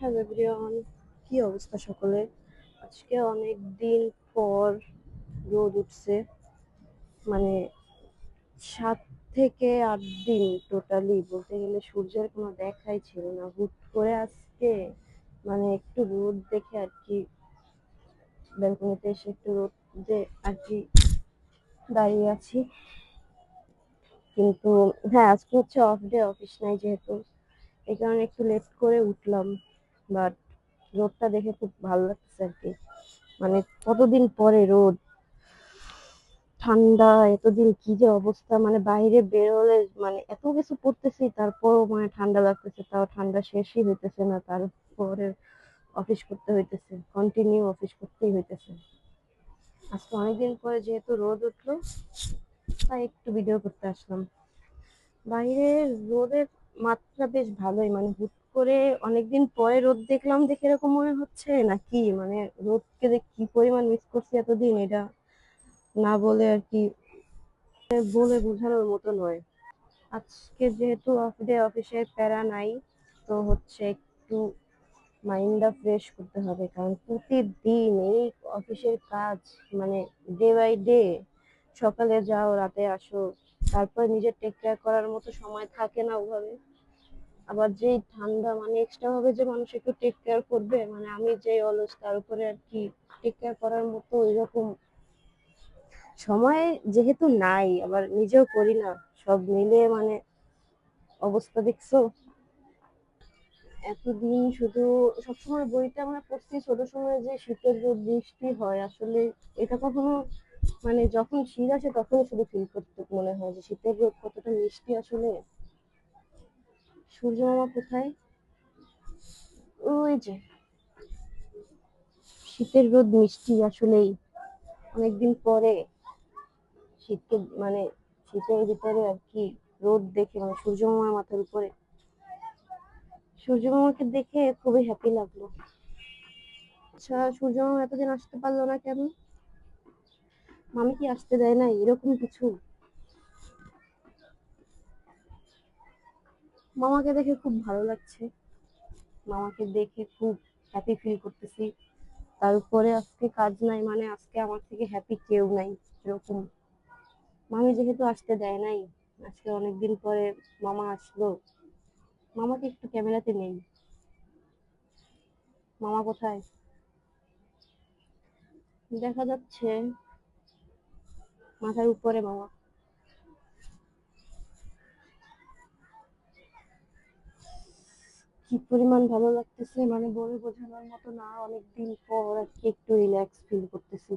Hello everyone, কি অবস্থা সকলের? আজকে অনেক দিন পর রোদ উঠছে। মানে সাত থেকে আট দিন টোটালি বলতে গেলে সূর্যের কোনো দেখাই ছিল না। হুট করে আজকে মানে একটু রোদ দেখে আর কি ব্যালকনিতে এসে একটু রোদে আর কি দাঁড়িয়ে আছি। কিন্তু হ্যাঁ আজকে হচ্ছে অফ ডে অফিস নাই যেহেতু। এই কারণে একটু লেট করে উঠলাম। বাট রোদটা দেখে খুব ভালো লাগছে আর কি। মানে কতদিন পরে রোদ? ঠান্ডা, এতদিন কি যে অবস্থা? মানে বাইরে বেরোলে মানে এত কিছু পড়তেছি, তারপরও মানে ঠান্ডা লাগতেছে, তাও ঠান্ডা শেষই হইতেছে না, তারপরে অফিস করতে হইতেছে কন্টিনিউ অফিস করতেই হইতেছে। আজকে অনেকদিন পরে যেহেতু রোদ উঠল, তাই একটু ভিডিও করতে আসলাম। বাইরে রোদের মাত্রা বেশ ভালোই মানে হুট করে অনেকদিন পরে রোদ দেখলাম, দেখে এরকম মনে হচ্ছে নাকি? মানে রোদকে যে কি পরিমাণ মিস করছি এতদিন, এটা না বলে আর কি, বলে বোঝানোর মতো নয়। আজকে যেহেতু অফ ডে অফিসে প্যারা নাই, তো হচ্ছে একটু মাইন্ডটা ফ্রেশ করতে হবে, কারণ প্রতিদিন এই অফিসের কাজ মানে ডে বাই ডে সকালে যাও, রাতে আসো, তারপর নিজের টেক কেয়ার করার মতো সময় থাকে না ওভাবে। আবার যেই ঠান্ডা মানে এক্সট্রা ভাবে যে মানুষ একটু টেক কেয়ার করবে মানে আমি যে অলস তার উপরে আর কি টেক কেয়ার করার মতো এরকম সময় যেহেতু নাই, আবার নিজেও করি না, সব মিলে মানে অবস্থা দেখছ? এতদিন শুধু সবসময় বইটা আমরা পড়ছি, ছোট সময় যে শীতের রোদ বৃষ্টি হয়, আসলে এটা কখনো মানে যখন শীত আসে তখন শুধু ফিল করতে মনে হয় যে শীতের রোদ কতটা মিষ্টি আসলে। সূর্য মামা কোথায়? ওই যে। শীতের রোদ মিষ্টি আসলেই। অনেকদিন পরে শীতকে মানে শীতের ভিতরে আর কি রোদ দেখে মানে সূর্য মামার মাথার উপরে। সূর্য মামাকে দেখে খুবই হ্যাপি লাগল। আচ্ছা সূর্য মামা এতদিন আসতে পারল না কেন? মামি কি আসতে দেয় না এরকম কিছু? মামাকে দেখে খুব ভালো লাগছে। মামাকে দেখে খুব হ্যাপি ফিল করতেছি। তার উপরে আজকে কাজ নাই মানে আজকে আমার থেকে হ্যাপি কেউ নাই এরকম। মামি যেহেতু আসতে দেয় নাই, আজকে অনেকদিন পরে মামা আসলো। মামাকে একটু ক্যামেরাতে নেই। মামা কোথায়? দেখা যাচ্ছে মাথার উপরে মামা। কি পরিমাণ ভালো লাগতেছে? মানে বলে বোঝানোর মতো না অনেকদিন পর আজকে একটু রিল্যাক্স ফিল করতেছি।